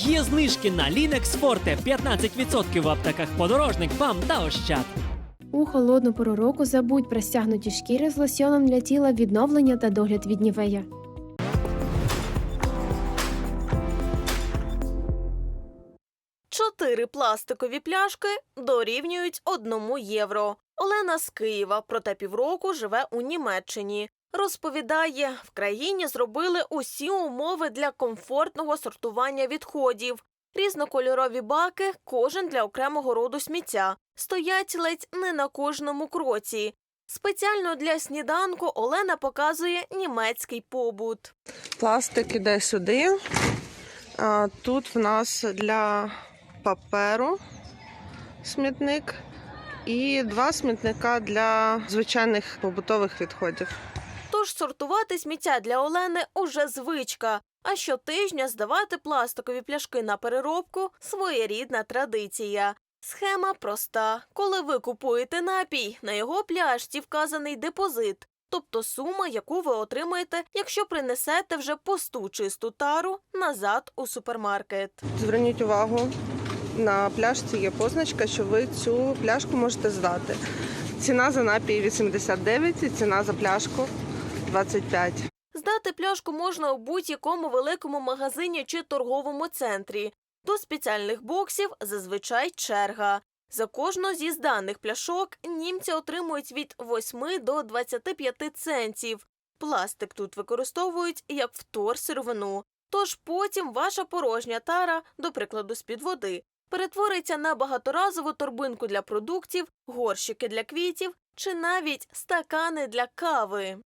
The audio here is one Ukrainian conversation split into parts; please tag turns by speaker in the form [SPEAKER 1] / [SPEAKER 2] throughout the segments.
[SPEAKER 1] Є знижки на Linux Forte 15% в аптеках подорожник, ПАМ та Ощад.
[SPEAKER 2] У холодну пору року забудь про стягнуті шкіри з лосьоном для тіла відновлення та догляд від нівея.
[SPEAKER 3] Чотири пластикові пляшки дорівнюють одному євро. Олена з Києва, проте півроку живе у Німеччині. Розповідає, в країні зробили усі умови для комфортного сортування відходів. Різнокольорові баки, кожен для окремого роду сміття, стоять ледь не на кожному кроці. Спеціально для сніданку Олена показує німецький побут.
[SPEAKER 4] Пластик іде сюди. Тут в нас для паперу смітник і два смітника для звичайних побутових відходів.
[SPEAKER 3] Тож сортувати сміття для Олени уже звичка. А щотижня здавати пластикові пляшки на переробку своєрідна традиція. Схема проста. Коли ви купуєте напій, на його пляшці вказаний депозит, тобто сума, яку ви отримаєте, якщо принесете вже пусту чисту тару назад у супермаркет.
[SPEAKER 4] Зверніть увагу, на пляшці є позначка, що ви цю пляшку можете здати. Ціна за напій 89 і ціна за пляшку 25.
[SPEAKER 3] Здати пляшку можна у будь-якому великому магазині чи торговому центрі. До спеціальних боксів зазвичай черга. За кожну зі зданих пляшок німці отримують від 8 до 25 центів. Пластик тут використовують як вторсировину. Тож потім ваша порожня тара, до прикладу, з-під води, перетвориться на багаторазову торбинку для продуктів, горщики для квітів чи навіть стакани для кави.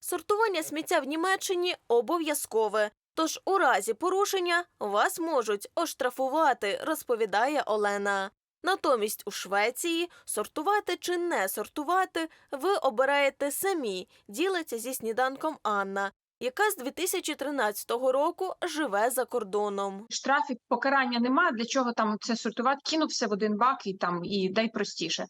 [SPEAKER 3] Сортування сміття в Німеччині обов'язкове. Тож у разі порушення вас можуть оштрафувати, розповідає Олена. Натомість у Швеції сортувати чи не сортувати ви обираєте самі, ділиться зі сніданком Анна, яка з 2013 року живе за кордоном.
[SPEAKER 5] штрафів покарання нема. Для чого там це сортувати? Кинув все в один бак і там і дай простіше.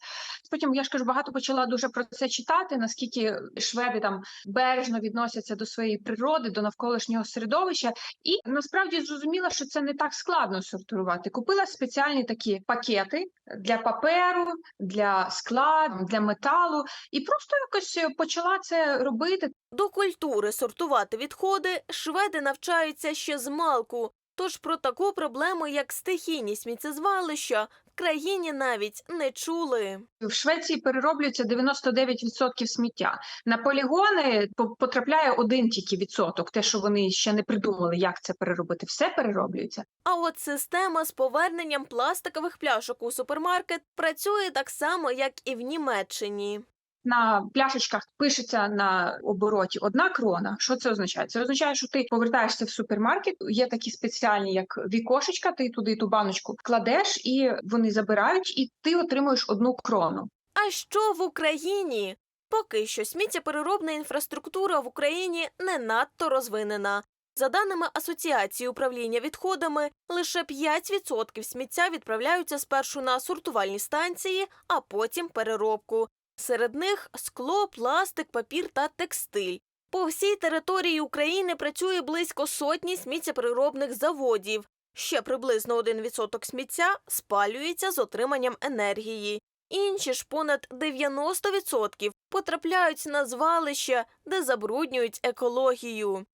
[SPEAKER 5] Потім я ж кажу, багато почала дуже про це читати. Наскільки шведи там бережно відносяться до своєї природи, до навколишнього середовища, і насправді зрозуміла, що це не так складно сортувати. Купила спеціальні такі пакети для паперу, для скла, для металу, і просто якось почала це робити.
[SPEAKER 3] До культури сортувати відходи шведи навчаються ще з малку. Тож про таку проблему, як стихійні сміттєзвалища, в країні навіть не чули.
[SPEAKER 5] В Швеції перероблюється 99% сміття. На полігони по- потрапляє один тільки відсоток, те, що вони ще не придумали, як це переробити. Все перероблюється.
[SPEAKER 3] А от система з поверненням пластикових пляшок у супермаркет працює так само, як і в Німеччині.
[SPEAKER 5] На пляшечках пишеться на обороті одна крона. Що це означає? Це означає, що ти повертаєшся в супермаркет. Є такі спеціальні, як вікошечка. Ти туди ту баночку кладеш, і вони забирають, і ти отримуєш одну крону.
[SPEAKER 3] А що в Україні? Поки що сміттєпереробна інфраструктура в Україні не надто розвинена. За даними Асоціації управління відходами, лише 5% сміття відправляються спершу на сортувальні станції, а потім переробку. Серед них скло, пластик, папір та текстиль. По всій території України працює близько сотні сміттєпереробних заводів. Ще приблизно 1% сміття спалюється з отриманням енергії. Інші ж понад 90% потрапляють на звалища, де забруднюють екологію.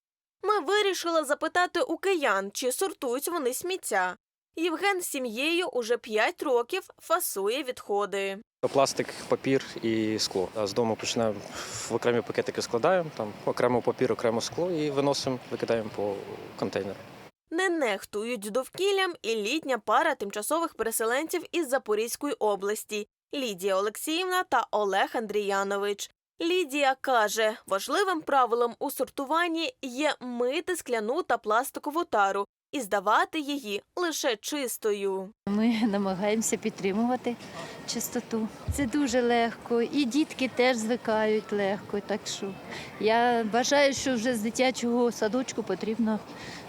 [SPEAKER 3] Ми вирішили запитати у киян, чи сортують вони сміття. Євген з сім'єю уже 5 років фасує відходи.
[SPEAKER 6] Пластик, папір і скло. З дому починаємо в окремі пакетики складаємо, там окремо папір, окремо скло і виносимо, викидаємо по контейнеру.
[SPEAKER 3] Не нехтують довкіллям і літня пара тимчасових переселенців із Запорізької області Лідія Олексіївна та Олег Андріянович. Лідія каже, важливим правилом у сортуванні є мити скляну та пластикову тару і здавати її лише чистою.
[SPEAKER 7] Ми намагаємося підтримувати чистоту. Це дуже легко, і дітки теж звикають легко. Так що я вважаю, що вже з дитячого садочку потрібно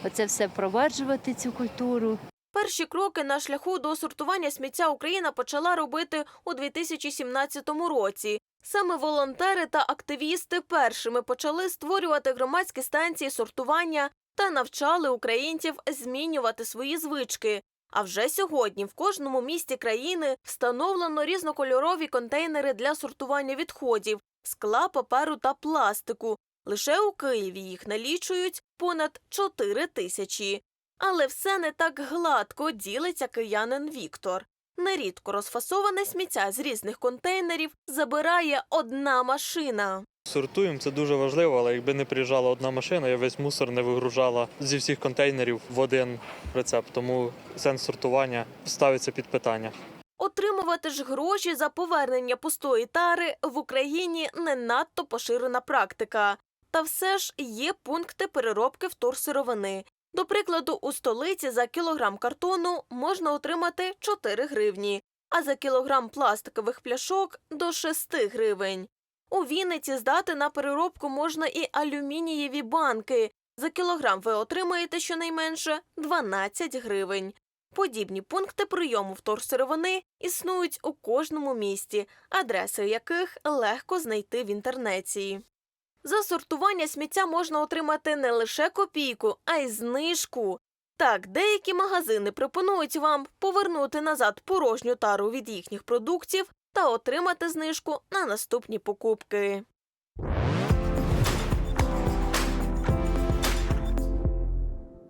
[SPEAKER 7] оце все впроваджувати, цю культуру.
[SPEAKER 3] Перші кроки на шляху до сортування сміття Україна почала робити у 2017 році. Саме волонтери та активісти першими почали створювати громадські станції сортування та навчали українців змінювати свої звички. А вже сьогодні в кожному місті країни встановлено різнокольорові контейнери для сортування відходів, скла, паперу та пластику. Лише у Києві їх налічують понад 4 тисячі. Але все не так гладко ділиться киянин Віктор. Нерідко розфасоване сміття з різних контейнерів забирає одна машина.
[SPEAKER 8] Сортуємо, це дуже важливо, але якби не приїжджала одна машина, я весь мусор не вигружала зі всіх контейнерів в один рецепт. Тому сенс сортування ставиться під питання.
[SPEAKER 3] Отримувати ж гроші за повернення пустої тари в Україні не надто поширена практика. Та все ж є пункти переробки вторсировини. До прикладу, у столиці за кілограм картону можна отримати 4 гривні, а за кілограм пластикових пляшок до 6 гривень. У Вінниці здати на переробку можна і алюмінієві банки. За кілограм ви отримаєте щонайменше 12 гривень. Подібні пункти прийому вторсировини існують у кожному місті, адреси яких легко знайти в інтернеті. За сортування сміття можна отримати не лише копійку, а й знижку. Так, деякі магазини пропонують вам повернути назад порожню тару від їхніх продуктів та отримати знижку на наступні покупки.